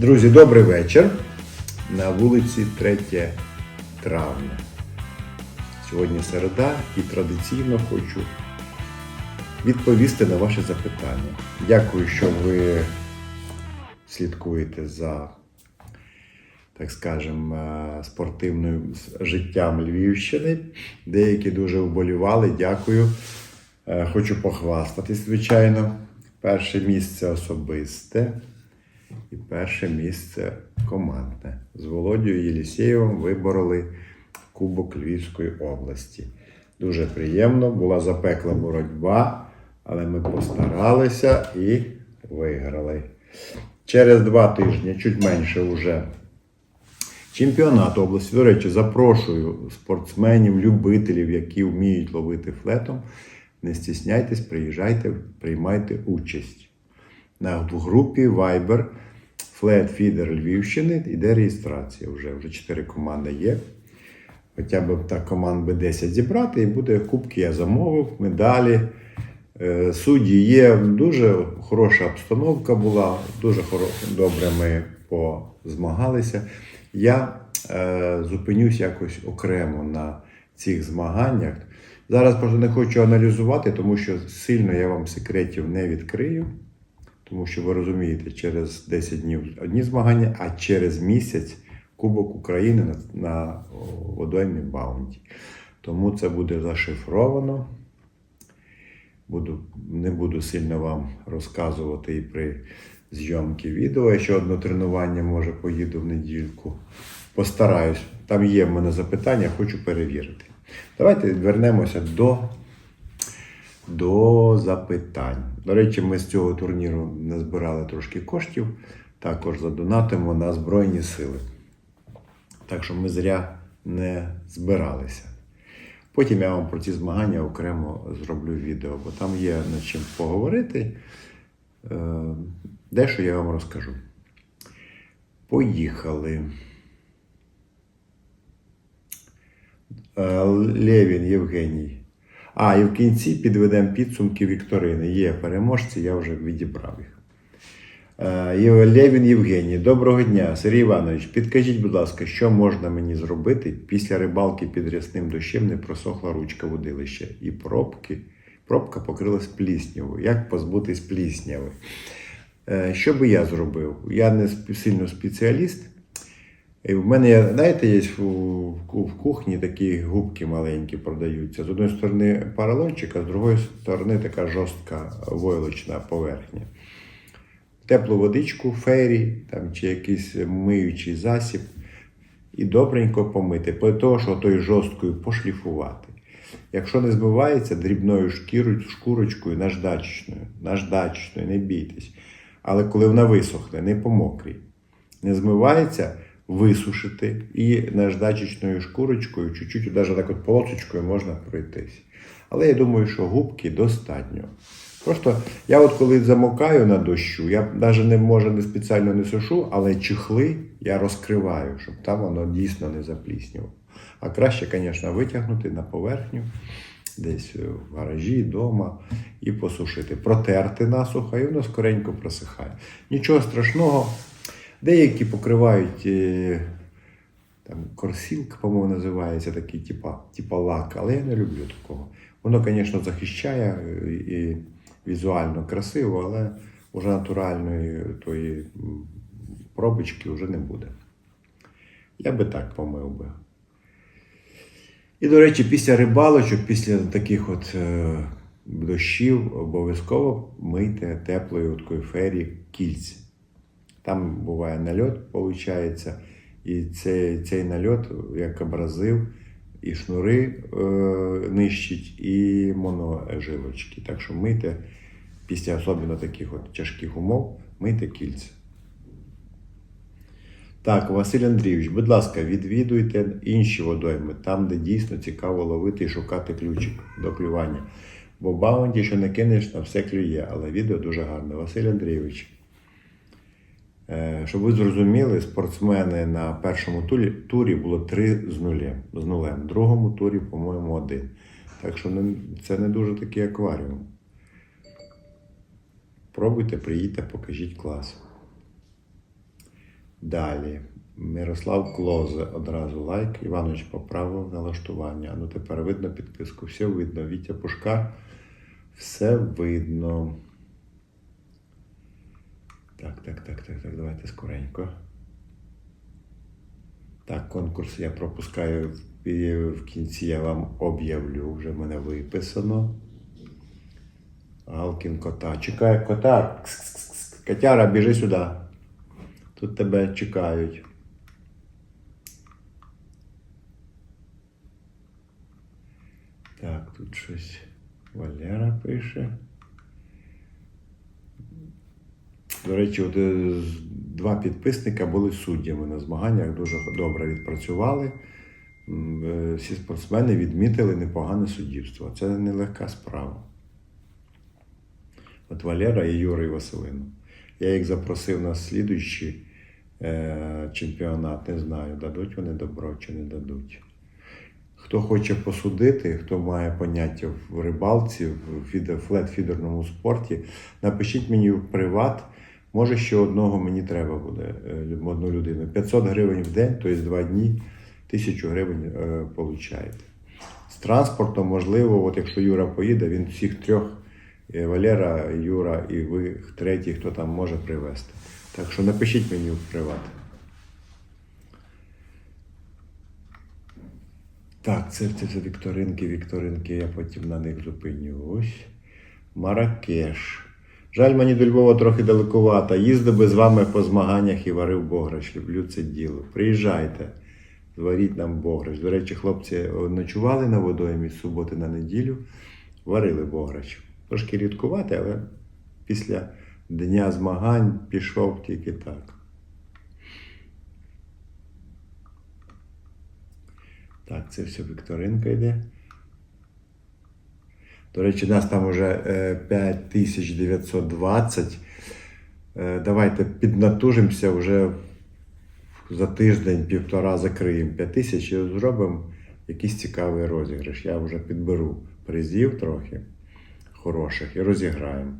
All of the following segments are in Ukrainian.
Друзі, добрий вечір. На вулиці 3 травня. Сьогодні середа і традиційно хочу відповісти на ваші запитання. Дякую, що ви слідкуєте за, так скажем, е, спортивним життям Львівщини. Деякі дуже вболівали. Дякую. Е, Хочу похвастатись, звичайно. Перше місце особисте. І перше місце командне. З Володією Єлісєєвим вибороли Кубок Львівської області. Дуже приємно, була запекла боротьба, але ми постаралися і виграли. Через два тижні, чуть менше вже, чемпіонат області. До речі, запрошую спортсменів, любителів, які вміють ловити флетом. Не стісняйтесь, приїжджайте, приймайте участь. На в групі Viber Flat Feeder Львівщини йде реєстрація вже. Вже 4 команди є. Хоча б так команд би 10 зібрати, і буде кубки, я замовив, медалі. Е, Судді є, дуже хороша обстановка була, дуже добре ми позмагалися. Я е, зупинюсь якось окремо на цих змаганнях. Зараз просто не хочу аналізувати, тому що сильно я вам секретів не відкрию. Тому що ви розумієте, через 10 днів одні змагання, а через місяць Кубок України на, на водоймі Баунті. Тому це буде зашифровано. Буду, не буду сильно вам розказувати і при зйомці відео. Ще одне тренування, може, поїду в недільку. Постараюсь. Там є в мене запитання, хочу перевірити. Давайте вернемося до до запитань. До речі, ми з цього турніру не збирали трошки коштів, також задонатимо на Збройні Сили. Так що ми зря не збиралися. Потім я вам про ці змагання окремо зроблю відео, бо там є над чим поговорити. Е, Дещо я вам розкажу. Поїхали. Е, Лєвін Євгеній. А, і в кінці підведемо підсумки Вікторини. Є переможці, я вже відібрав їх. Е, Лєвін Євгеній, доброго дня. Сергій Іванович, підкажіть, будь ласка, що можна мені зробити після рибалки під рясним дощем не просохла ручка водилища і пробки, пробка покрилась пліснявою. Як позбутись плісняви? Е, Що би я зробив? Я не сильно спеціаліст. І в мене, знаєте, є в, кухні такі губки маленькі продаються. З одної сторони поролончик, а з другої сторони така жорстка войлочна поверхня. Теплу водичку, фері там, чи якийсь миючий засіб. І добренько помити, по того, що тою жорсткою пошліфувати. Якщо не збивається дрібною шкірою, шкурочкою наждачечною, наждачечною, не бійтесь. Але коли вона висохне, не по мокрій, не змивається, висушити і наждачечною шкурочкою, чуть-чуть, навіть так от полосочкою можна пройтись. Але я думаю, що губки достатньо. Просто я от коли замокаю на дощу, я навіть не може не спеціально не сушу, але чехли я розкриваю, щоб там воно дійсно не запліснювало. А краще, звісно, витягнути на поверхню, десь в гаражі, вдома і посушити. Протерти насухо, і воно скоренько просихає. Нічого страшного. Деякі покривають е, там, корсілк, по-моєму, називається такий, типа, типа лак, але я не люблю такого. Воно, звісно, захищає е, і візуально красиво, але вже натуральної тої пробочки вже не буде. Я би так помив би. І, до речі, після рибалочок, після таких от е, дощів, обов'язково мийте теплою такою фері кільці. Там буває нальот, виходить, і цей, цей нальот, як абразив, і шнури е, нищить, і моножилочки. Так що мийте після особливо таких от тяжких умов, мийте кільця. Так, Василь Андрійович, будь ласка, відвідуйте інші водойми, там, де дійсно цікаво ловити і шукати ключик до клювання. Бо баунті, що не кинеш, на все клює, але відео дуже гарне. Василь Андрійович. Е, Щоб ви зрозуміли, спортсмени на першому турі, було три з нулем. З нулем. В другому турі, по-моєму, один. Так що це не дуже такий акваріум. Пробуйте, приїдьте, покажіть клас. Далі. Мирослав Клозе одразу лайк. Іванович поправив налаштування. Ну тепер видно підписку. Все видно. Вітя Пушка. Все видно. Так, так, так, так, так. Давайте скоренько. Так, конкурс я пропускаю і в кінці я вам об'явлю. Вже мене виписано. Галкін кота. Чекає кота. Кс-кс-кс. Котяра, біжи сюди. Тут тебе чекають. Так, тут щось Валера пише. До речі, от е, два підписника були суддями на змаганнях, дуже добре відпрацювали. Е, Всі спортсмени відмітили непогане суддівство. Це нелегка справа. От Валера і Юрій Василину. Я їх запросив на слідуючий е, чемпіонат. Не знаю, дадуть вони добро чи не дадуть. Хто хоче посудити, хто має поняття в рибалці, в фідер, флет-фідерному спорті, напишіть мені в приват. Може, ще одного мені треба буде, е, одну людину. 500 гривень в день, тобто два дні, 1000 гривень е, получаєте. З транспортом, можливо, от якщо Юра поїде, він всіх трьох, е, Валера, Юра і ви, третій, хто там може привезти. Так що напишіть мені в приват. Так, це, це, це вікторинки, вікторинки, я потім на них зупинюсь. Маракеш. Жаль, мені до Львова трохи далекувато. Їздив би з вами по змаганнях і варив бограч. Люблю це діло. Приїжджайте, зваріть нам бограч. До речі, хлопці ночували на водоймі з суботи на неділю, варили бограч. Трошки рідкувати, але після дня змагань пішов тільки так. Так, це все Вікторинка йде. До речі, нас там вже е, 5920. Е, Давайте піднатужимося вже за тиждень-півтора закриємо 5000 і зробимо якийсь цікавий розіграш. Я вже підберу призів трохи хороших і розіграємо.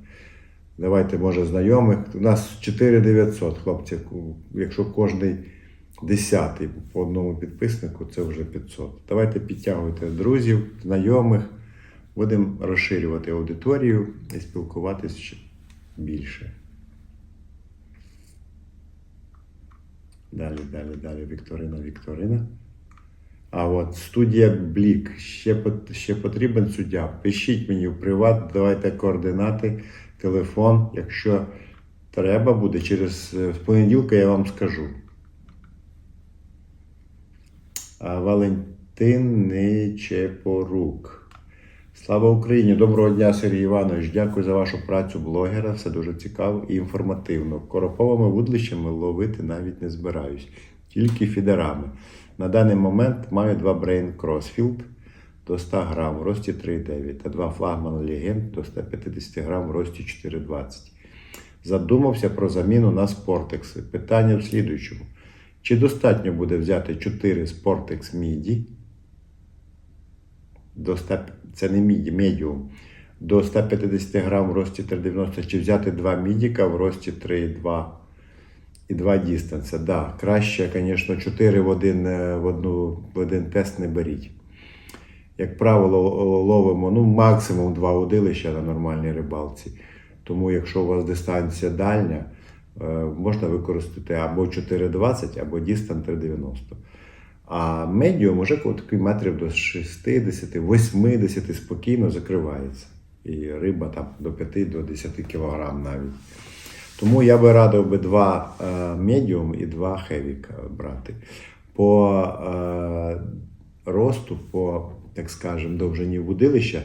Давайте, може, знайомих. У нас 4900 хлопці. Якщо кожний десятий по одному підписнику, це вже 500. Давайте підтягуйте друзів, знайомих. Будемо розширювати аудиторію і спілкуватися ще більше. Далі, далі, далі. Вікторина, Вікторина. А от студія Блік. Ще, ще потрібен суддя. Пишіть мені в приват, давайте координати, телефон. Якщо треба буде, через е, понеділка я вам скажу. А Валентин Нечепорук. Слава Україні! Доброго дня, Сергій Іванович. Дякую за вашу працю блогера. Все дуже цікаво і інформативно. Короповими вудлищами ловити навіть не збираюсь, тільки фідерами. На даний момент маю два Brain Crossfield до 100 грам в рості 3,9 та два флагман Legend до 150 грам в рості 4,20. Задумався про заміну на спортекси. Питання в слідуючому. Чи достатньо буде взяти 4 Sportex MIDI до 100, це не міді, медіум, до 150 грам в рості 3,90, чи взяти 2 мідіка в рості 3,2 і 2 дістанця. Да, краще, звісно, 4 в один, е, в, одну, в один тест не беріть. Як правило, ловимо ну, максимум 2 удилища на нормальній рибалці. Тому, якщо у вас дистанція дальня, е, можна використати або 4,20, або дістан 3,90. А медіум уже такий метрів до 60, 80 спокійно закривається. І риба там до 5 до 10 кг навіть. Тому я би радив би два е, медіум і два хевіка брати. По е, росту, по, так скажемо, довжині вудилища,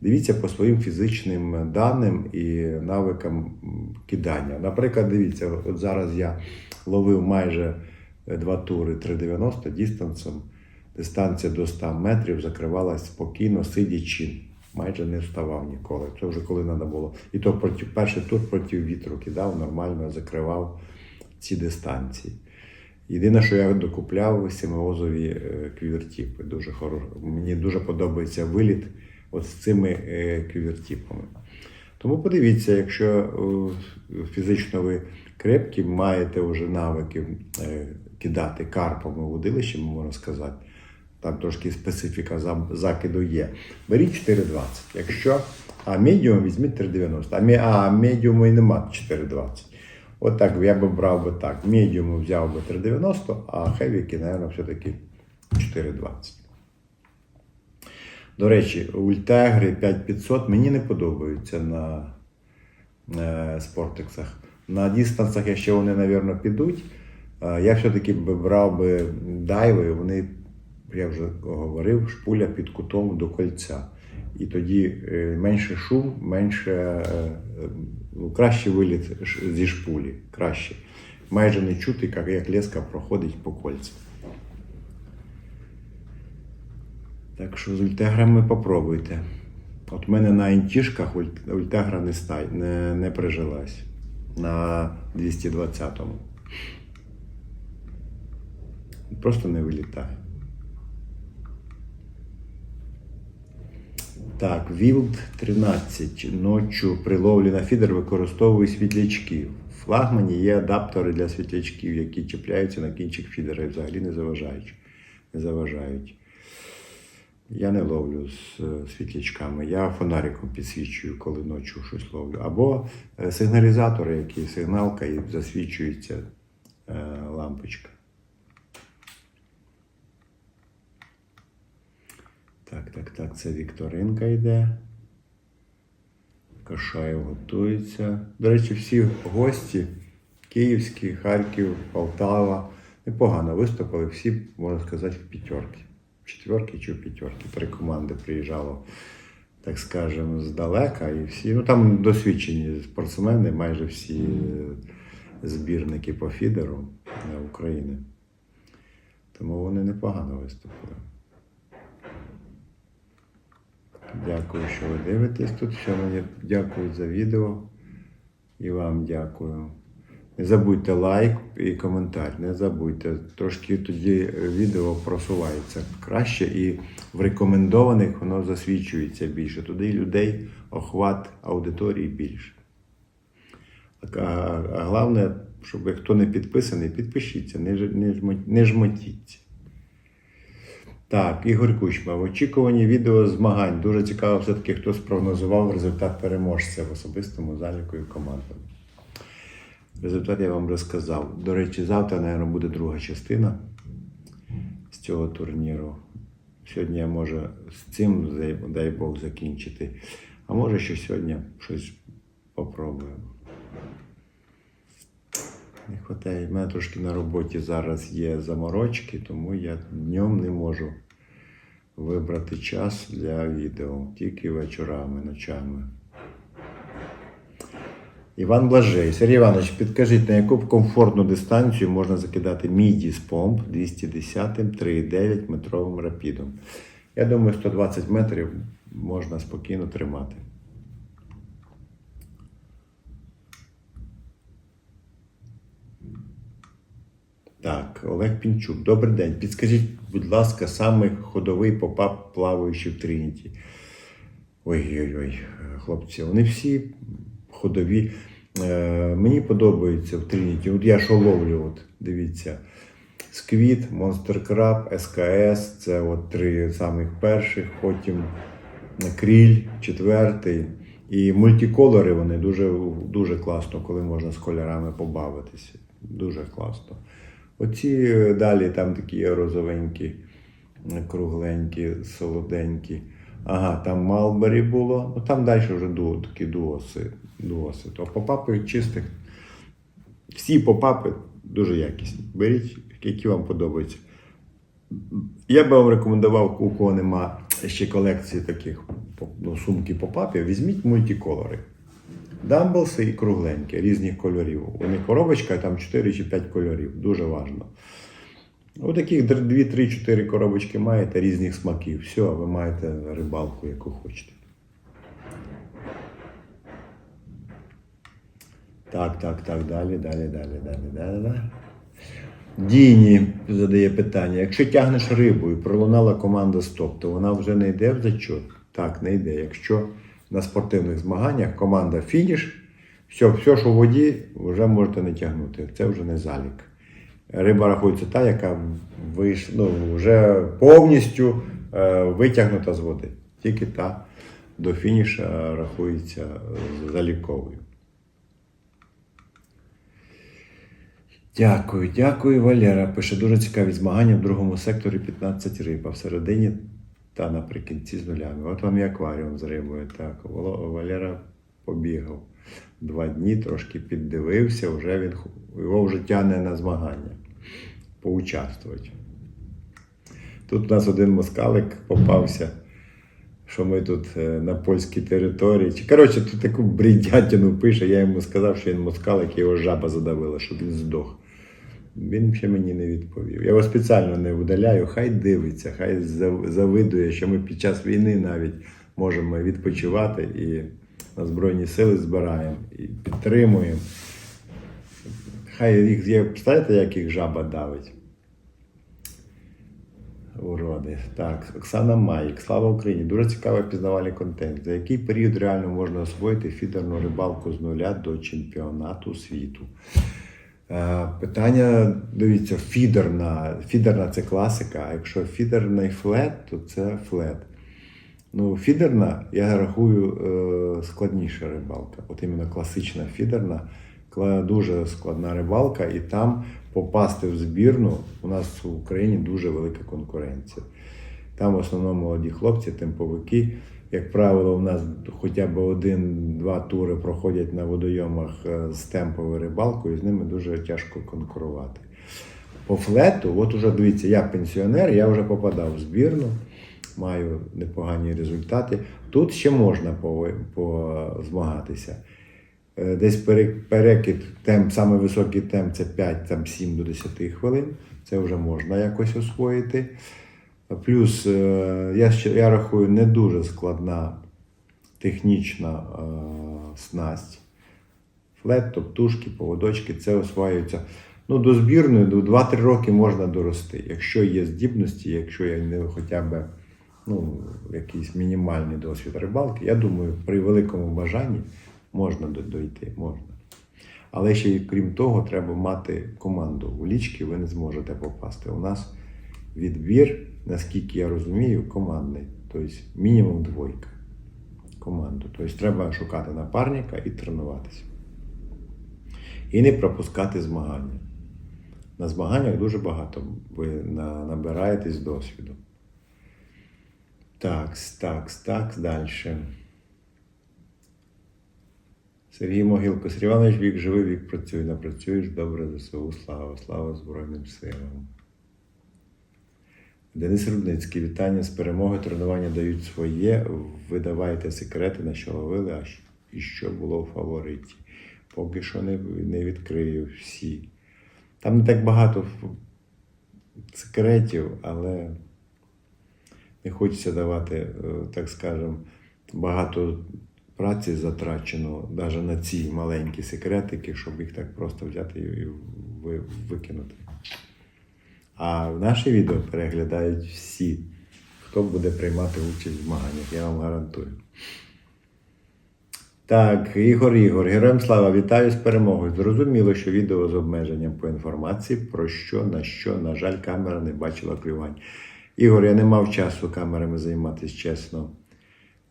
дивіться по своїм фізичним даним і навикам кидання. Наприклад, дивіться, от зараз я ловив майже е, два тури 3,90 дістансом. Дистанція до 100 метрів закривалась спокійно, сидячи. Майже не вставав ніколи. Це вже коли треба було. І то проти, перший тур проти вітру кидав, нормально закривав ці дистанції. Єдине, що я докупляв сімеозові е, квівертіпи. Дуже хоро... Мені дуже подобається виліт от з цими е, квівертіпами. Тому подивіться, якщо е, фізично ви крепкі, маєте вже навики кидати карпами водилище, можна сказати. Там трошки специфіка закиду є. Беріть 4,20. Якщо, а медіум візьміть 3,90. А, медіуму і нема 4,20. От я би брав би так. Медіуму взяв би 3,90, а хевіки, мабуть, все-таки 4,20. До речі, ультегри 5500 мені не подобаються на е, спортексах. На дистансах, якщо вони, мабуть, підуть, я все-таки би брав би дайви, вони, я вже говорив, шпуля під кутом до кольця. І тоді е, менше шум, менше е, е, ну, краще виліт зі шпулі. Краще. Майже не чути, як, як леска проходить по кольцям. Так що з ультеграми попробуйте. От в мене на інтішках ультегра не, не, не прижилась на 220-му. Просто не вилітає. Так, Wild 13. Ночу при ловлі на фідер використовую світлячки. В флагмані є адаптери для світлячків, які чіпляються на кінчик фідера і взагалі не заважають. Не заважають. Я не ловлю з е, світлячками. Я фонариком підсвічую, коли ночі щось ловлю. Або е, сигналізатори, які сигналка і засвічується е, лампочка. Так, так, так, це Вікторинка йде. Кашаєв готується. До речі, всі гості Київські, Харків, Полтава непогано виступили. Всі, можна сказати, в п'ятерки. В четверки чи в п'ятерки. Три команди приїжджало, так скажемо, здалека. І всі, ну там досвідчені спортсмени, майже всі е, збірники по фідеру е, України. Тому вони непогано виступили. Дякую, що ви дивитесь тут. Що мені дякую за відео. І вам дякую. Не забудьте лайк і коментар. Не забудьте. Трошки тоді відео просувається краще і в рекомендованих воно засвічується більше. Туди людей охват аудиторії більше. А, а головне, щоб хто не підписаний, підпишіться, не, не жмотіться. Так, Ігор Кучма. В очікуванні відео змагань. Дуже цікаво, все-таки хто спрогнозував результат переможця в особистому заліку і командам. Результат я вам розказав. До речі, завтра, мабуть, буде друга частина з цього турніру. Сьогодні я можу з цим, дай- Бог, закінчити. А може, ще сьогодні щось попробуємо. Не вистачає. У мене трошки на роботі зараз є заморочки, тому я днем не можу вибрати час для відео, тільки вечорами, ночами. Іван Блажей. Сергій Іванович, підкажіть, на яку комфортну дистанцію можна закидати міді з помп 210 3,9 метровим рапідом? Я думаю, 120 метрів можна спокійно тримати. Так, Олег Пінчук. Добрий день. Підскажіть, будь ласка, саме ходовий попап, плаваючий в Трініті. Ой-ой-ой, хлопці, вони всі ходові. Е, мені подобається в Трініті. От я що ловлю, от, дивіться. Сквіт, Monster Crab, СКС це от три самих перших, потім Кріль, четвертий. І мультиколори вони дуже, дуже класно, коли можна з кольорами побавитися. Дуже класно. Оці е, далі там такі розовенькі, е, кругленькі, солоденькі. Ага, там Малбері було. Ну там далі вже ду, такі дуоси. дуоси. То попапи чистих. Всі попапи дуже якісні. Беріть, які вам подобаються. Я би вам рекомендував, у кого нема ще колекції таких ну, сумки попапів, візьміть мультиколори. Дамблси і кругленькі, різних кольорів. У них коробочка, там 4 чи 5 кольорів. Дуже важливо. У таких 2-3-4 коробочки маєте різних смаків. Все, ви маєте рибалку, яку хочете. Так, так, так, далі, далі, далі, далі, далі. далі. Діні задає питання: якщо тягнеш рибу і пролунала команда стоп, то вона вже не йде в зачот? Так, не йде. Якщо на спортивних змаганнях команда фініш. Все, все, що в воді, вже можете не тягнути. Це вже не залік. Риба рахується та, яка вийш, ну, вже повністю е, витягнута з води. Тільки та до фініша рахується заліковою. Дякую, дякую, Валера. Пише дуже цікаві змагання в другому секторі 15 риб, а всередині та наприкінці з нулями. От вам і акваріум з рибою. Так, Валера побігав два дні, трошки піддивився, вже він його вже тягне на змагання. Поучаствувати. Тут у нас один москалик попався, що ми тут е, на польській території. Чи, коротше, тут таку бредятину пише, я йому сказав, що він москалик, його жаба задавила, щоб він здох. Він ще мені не відповів. Я його спеціально не видаляю, хай дивиться, хай завидує, що ми під час війни навіть можемо відпочивати і на Збройні сили збираємо і підтримуємо. Хай їх є, представляєте, як їх жаба давить. Уроди. Так, Оксана Маїк, слава Україні! Дуже цікавий пізнавальний контент. За який період реально можна освоїти фідерну рибалку з нуля до чемпіонату світу? Е, Питання, дивіться, фідерна. Фідерна це класика, а якщо фідерний флет, то це флет. Ну, фідерна, я рахую, е, складніша рибалка. От іменно класична фідерна, дуже складна рибалка, і там попасти в збірну у нас в Україні дуже велика конкуренція. Там в основному молоді хлопці, темповики. Як правило, у нас хоча б один-два тури проходять на водойомах е, з темповою рибалкою, і з ними дуже тяжко конкурувати. По флету, от уже дивіться, я пенсіонер, я вже попадав в збірну, маю непогані результати. Тут ще можна позмагатися. Е, Десь перекид, темп, саме високий темп це 5-7 до 10 хвилин. Це вже можна якось освоїти. Плюс е, я, я рахую не дуже складна технічна е, снасть. Флет, топтушки, поводочки, це осваюється. Ну, до збірної до 2-3 роки можна дорости. Якщо є здібності, якщо є не хоча б ну, якийсь мінімальний досвід рибалки, я думаю, при великому бажанні можна дойти. Можна. Але ще крім того, треба мати команду. У лічки ви не зможете попасти. У нас відбір, наскільки я розумію, командний. Тобто мінімум двойка. Команду. Тобто треба шукати напарника і тренуватися. І не пропускати змагання. На змаганнях дуже багато ви набираєтесь досвіду. Так, так, так, далі. Сергій Могилко, Сергій Іванович, вік живий, вік працює. Напрацюєш добре ЗСУ. Слава, слава Збройним силам. Денис Рудницький, вітання з перемоги. Тренування дають своє. Видавайте секрети, на що ловили, а і що було в фавориті. Поки що не, не відкрию всі. Там не так багато секретів, але не хочеться давати, е, так скажемо, багато праці затрачено навіть на ці маленькі секретики, щоб їх так просто взяти і ви- викинути. А наші відео переглядають всі, хто буде приймати участь в змаганнях, я вам гарантую. Так, Ігор Ігор, героям слава, вітаю з перемогою. Зрозуміло, що відео з обмеженням по інформації, про що, на що, на жаль, камера не бачила клювань. Ігор, я не мав часу камерами займатися, чесно.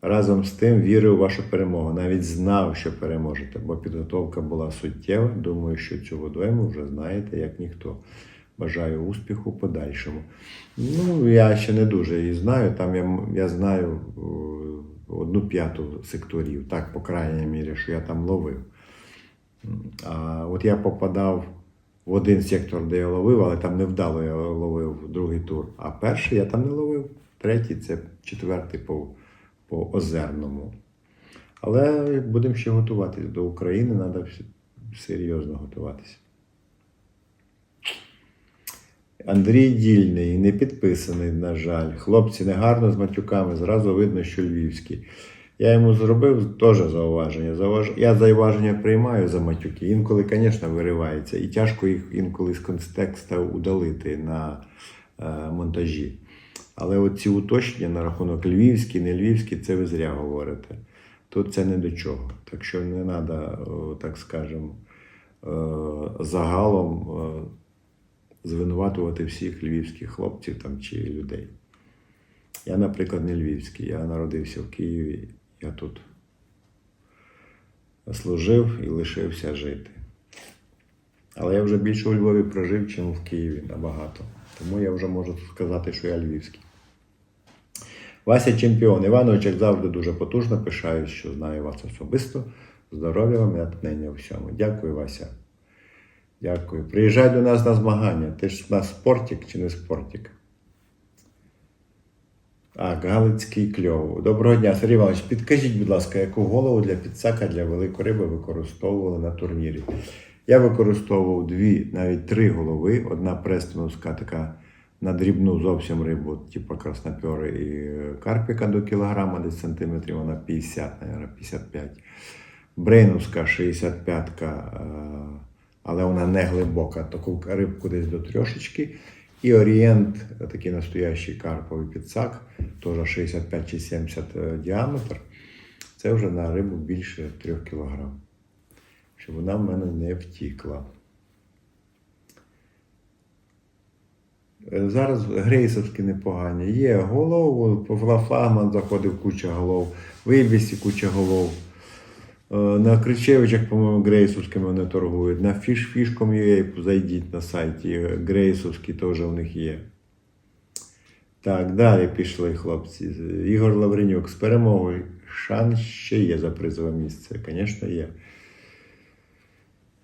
Разом з тим вірив у вашу перемогу. Навіть знав, що переможете, бо підготовка була суттєва. Думаю, що цю водойму вже знаєте, як ніхто. Бажаю успіху подальшому. Ну, я ще не дуже її знаю. Там я, я знаю одну п'яту секторів, так, по крайній мірі, що я там ловив. А от я попадав в один сектор, де я ловив, але там невдало я ловив другий тур. А перший я там не ловив. Третій це четвертий по, по озерному. Але будемо ще готуватися до України, треба серйозно готуватися. Андрій Дільний, не підписаний, на жаль. Хлопці негарно з матюками, зразу видно, що львівський. Я йому зробив теж зауваження. Зауваж... Я зауваження приймаю за матюки. Інколи, звісно, виривається. І тяжко їх інколи з контекста удалити на е, монтажі. Але ці уточнення на рахунок львівський, не львівський, це ви зря говорите. тут це не до чого. Так що не треба, так скажемо, е, загалом е, звинуватувати всіх львівських хлопців там, чи людей. Я, наприклад, не львівський, я народився в Києві, я тут служив і лишився жити. Але я вже більше у Львові прожив, ніж в Києві набагато. Тому я вже можу сказати, що я львівський. Вася чемпіон. Іванович, як завжди, дуже потужно. Пишаюсь, що знаю вас особисто. Здоров'я вам і натхнення всьому. Дякую, Вася. Дякую. Приїжджай до нас на змагання. Ти ж у нас спортик чи не спортик? Так, Галицький кльов. Доброго дня, Сергій Іванович, підкажіть, будь ласка, яку голову для підсака для великої риби використовували на турнірі? Я використовував дві, навіть три голови. Одна престоновська така на дрібну зовсім рибу, типу краснопьори і карпіка до кілограма, десь сантиметрів, вона 50, мабуть, 55. Брейновська 65-ка, е, але вона не глибока, таку рибку десь до трьошечки. І орієнт, такий настоящий карповий підсак, теж 65 чи 70 е, діаметр. Це вже на рибу більше 3 кг. Щоб вона в мене не втікла. Е, Зараз грейсовські непогані. Є голов, по флагман заходив куча голов, в Ібісі куча голов. Е, На Кричевичах, по-моєму, грейсовськими вони торгують. На fishfishcom.ua зайдіть на сайті. Грейсовські теж у них є. Так, далі пішли хлопці. Ігор Лавренюк з перемогою. Шанс ще є за призове місце. Звісно, є.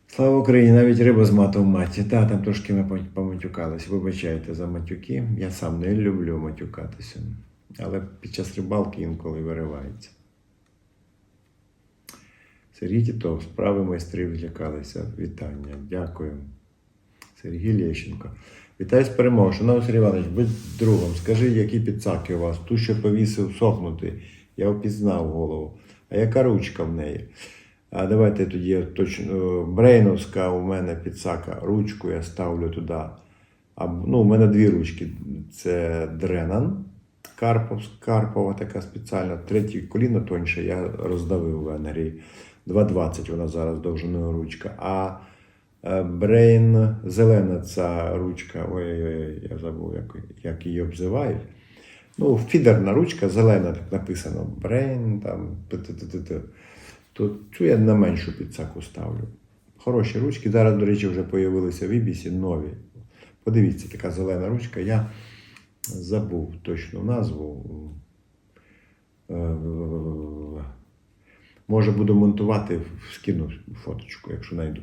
Слава Україні, навіть риба з матом в маті. Та, там трошки ми пом- поматюкались. Вибачайте за матюки. Я сам не люблю матюкатися. Але під час рибалки інколи виривається. Сергій Тітов, справи майстрів злякалися. Вітання. Дякую. Сергій Лещенко. Вітаю з перемогою. Шановний Сергій Іванович, будь другом, скажи, які підсаки у вас? Ту, що повісив сохнути, я впізнав голову. А яка ручка в неї? А давайте тоді точно. Брейновська у мене підсака. Ручку я ставлю туди. А, ну, у мене дві ручки. Це Дренан. Карпов, Карпова така спеціальна. Третє коліно тоньше, я роздавив в Венері. 2,20 вона зараз довжиною ручка. А е, Брейн зелена ця ручка. Ой-ой-ой, я забув, як, як її обзивають. Ну, фідерна ручка, зелена, так написано. Брейн, там. т-т-т-т-т. То цю я на меншу підсаку ставлю. Хороші ручки. Зараз, до речі, вже з'явилися в Ібісі нові. Подивіться, така зелена ручка. Я забув точну назву. Може, буду монтувати, скину фоточку, якщо знайду.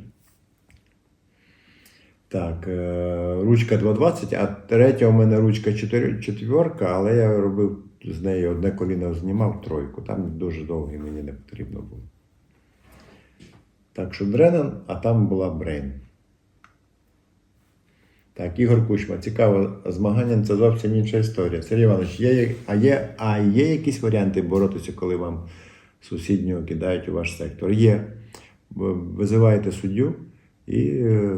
Так, е, ручка 2,20, а третя у мене ручка 4, четверка, але я робив з неї одне коліно знімав тройку. Там дуже довгий мені не потрібно було. Так що Дренан, а там була Брейн. Так, Ігор Кучма, цікаво, змагання це зовсім інша історія. Сергій Іванович, є, а, є, а є якісь варіанти боротися, коли вам сусіднього кидають у ваш сектор? Є. Визиваєте суддю і е,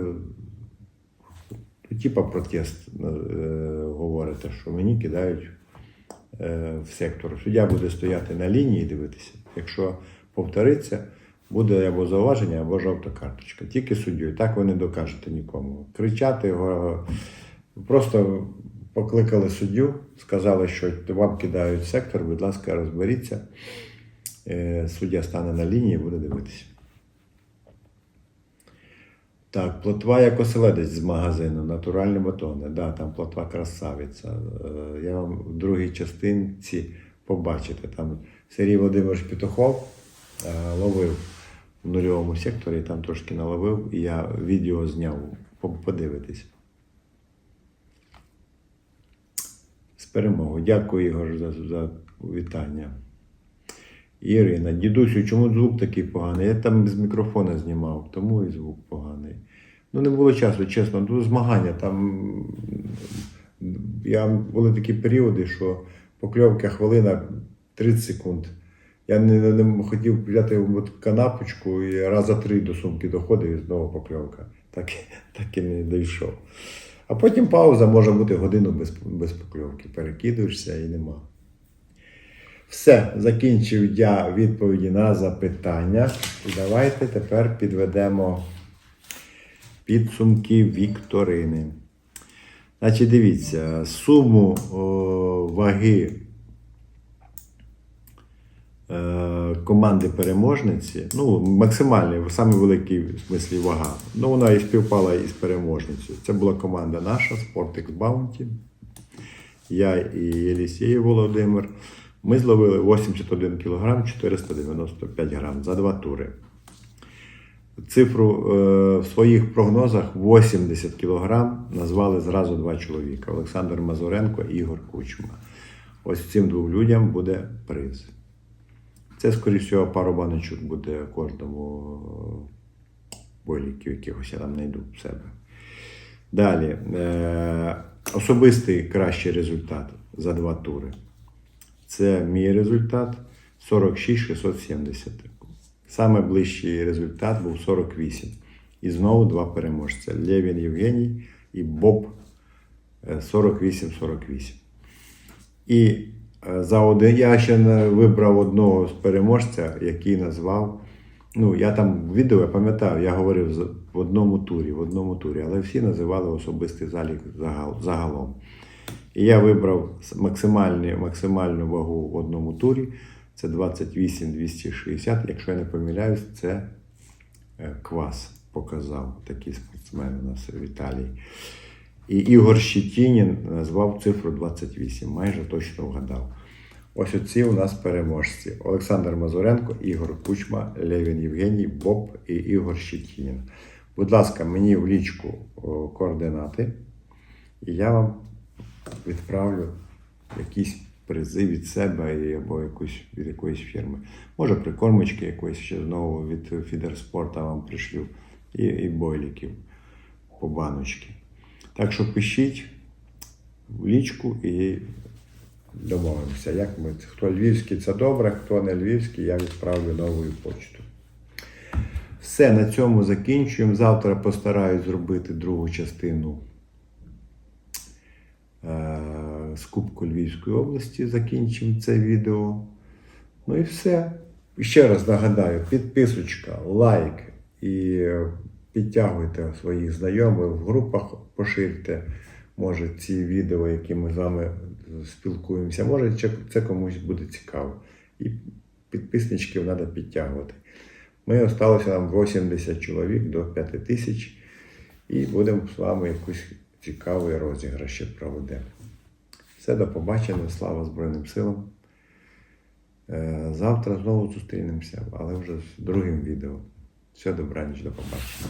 типа протест е, говорите, що мені кидають е, в сектор. Суддя буде стояти на лінії і дивитися. Якщо повториться, буде або зауваження, або жовта карточка. Тільки суддю. Так ви не докажете нікому. Кричати його. Просто покликали суддю, сказали, що вам кидають сектор, будь ласка, розберіться. Е, Суддя стане на лінії і буде дивитися. Так, плотва як оселедець з магазину, натуральні батони. Да, там плотва красавиця. Е, Я вам в другій частинці побачите. Там Сергій Володимирович Петухов е, ловив в нульовому секторі, там трошки наловив, і я відео зняв. По- Подивитись. З перемогою. Дякую, Ігор, за, за вітання. Ірина, дідусю, чому звук такий поганий? Я там з мікрофона знімав, тому і звук поганий. Ну, не було часу, чесно, ну, змагання там. Я, були такі періоди, що покльовка хвилина 30 секунд. Я не, не, не хотів взяти канапочку і раз за три до сумки доходив і знову покльовка. Так, так і не дійшов. А потім пауза може бути годину без, без покльовки. Перекидуєшся і нема. Все, закінчив я відповіді на запитання. І давайте тепер підведемо підсумки вікторини. Значить, дивіться, суму о, ваги е, команди переможниці, ну, максимальний, самий великий в смислі вага. Ну, вона і співпала із переможницею. Це була команда наша, Sportex Bounty. Я і Єлісєєв Володимир. Ми зловили 81 кг 495 грам за два тури. Цифру е, в своїх прогнозах 80 кг назвали зразу два чоловіка: Олександр Мазуренко і Ігор Кучма. Ось цим двом людям буде приз. Це, скоріш всього, пару баночок буде кожному е, бойліків, якихось я там знайду в себе. Далі. Е, особистий кращий результат за два тури. Це мій результат 46 670. Саме ближчий результат був 48. І знову два переможця: Левін Євгеній і Боб е, 48-48. І е, за один я ще вибрав одного з переможця, який назвав. Ну, я там відео я пам'ятаю, я говорив в одному турі, в одному турі, але всі називали особистий залік загал, загалом. І я вибрав максимальну вагу в одному турі. Це 28-260. Якщо я не помиляюсь, це е, квас показав такий спортсмен у нас в Італії. І Ігор Щетінін назвав цифру 28, майже точно вгадав. Ось оці у нас переможці: Олександр Мазуренко, Ігор Кучма, Левін Євгеній, Боб і Ігор Щетінін. Будь ласка, мені в лічку координати, і я вам відправлю якісь призи від себе або якусь від якоїсь фірми. Може, прикормочки якоїсь ще знову від Фідерспорта вам пришлю, і, і бойліків по баночки. Так що пишіть в лічку і домовимося. Як ми, хто львівський, це добре, хто не львівський, я відправлю новою почту. Все, на цьому закінчуємо. Завтра постараюсь зробити другу частину з Кубку Львівської області. Закінчимо це відео. Ну і все. Ще раз нагадаю: підписочка, лайк і е, підтягуйте своїх знайомих в групах, поширте. Може, ці відео, які ми з вами спілкуємося, може, це комусь буде цікаво. І підписничків треба підтягувати. Ми осталося нам 80 чоловік до 5 тисяч, і будемо з вами якусь цікавий розіграш ще проведемо. Все, до побачення, слава Збройним силам. Е, Завтра знову зустрінемося, але вже з другим відео. Все, добраніч, до побачення.